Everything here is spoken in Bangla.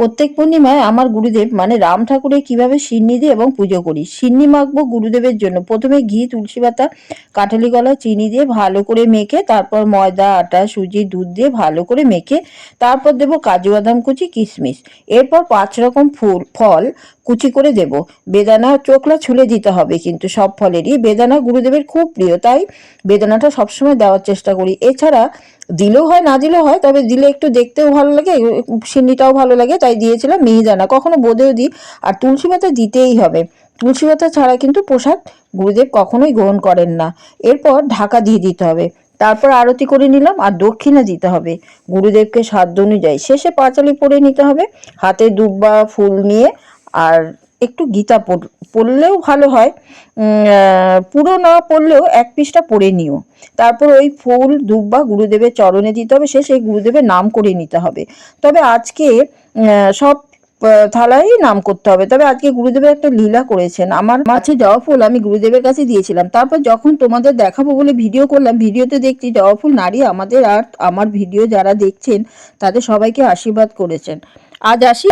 প্রত্যেক পূর্ণিমায় আমার গুরুদেব মানে রাম ঠাকুরের কীভাবে সিন্নি দিই এবং পুজো করি। সিন্নি মাখবো গুরুদেবের জন্য। প্রথমে ঘি, তুলসী পাতা, কাঠালি কলা চিনি দিয়ে ভালো করে মেখে, তারপর ময়দা, আটা, সুজি, দুধ দিয়ে ভালো করে মেখে, তারপর দেবো কাজু বাদাম কুচি, কিশমিশ। এরপর পাঁচ রকম ফুল, ফল কুচি করে দেব। বেদানা চোখলা ছুলে দিতে হবে কিন্তু সব ফলেরই। বেদানা গুরুদেবের খুব প্রিয়, তাই বেদানাটা সবসময় দেওয়ার চেষ্টা করি। এছাড়া দিলেও হয়, না দিলেও হয়, তবে দিলে একটু দেখতেও ভালো লাগে সিন্নিটাও ভালো লাগে, তাই দিয়েছিলাম মিহিদানা কখনো বোধেও দিই, আর তুলসী পাতা দিতেই হবে। তুলসী পাতা ছাড়া কিন্তু প্রসাদ গুরুদেব কখনোই গ্রহণ করেন না। এরপর ঢাকা দিয়ে দিতে হবে। তারপর আরতি করে নিলাম, আর দক্ষিণা দিতে হবে। গুরুদেবকে সাধ্য অনুযায়ী। শেষে পাঁচালি পরে নিতে হবে, হাতে দুব্বা ফুল নিয়ে, আর একটু গীতা পড়- পড়লেও ভালো হয়। পুরো না পড়লেও এক পৃষ্ঠা পড়ে নিও। তারপর ওই ফুল, দুব্বা গুরুদেবের চরণে দিতে হবে সে সেই গুরুদেবের নাম করে নিতে হবে। তবে আজকে সব থালাই নাম করতে হবে। তবে আজকে গুরুদেবের একটা লীলা করেছেন। আমার মাছে জবা ফুল আমি গুরুদেবের কাছে দিয়েছিলাম। তারপর যখন তোমাদের দেখাবো বলে ভিডিও করলাম, ভিডিওতে দেখছি জবা ফুল নারী, আমাদের আর আমার ভিডিও যারা দেখছেন, তাদের সবাইকে আশীর্বাদ করেছেন। আজ আসি।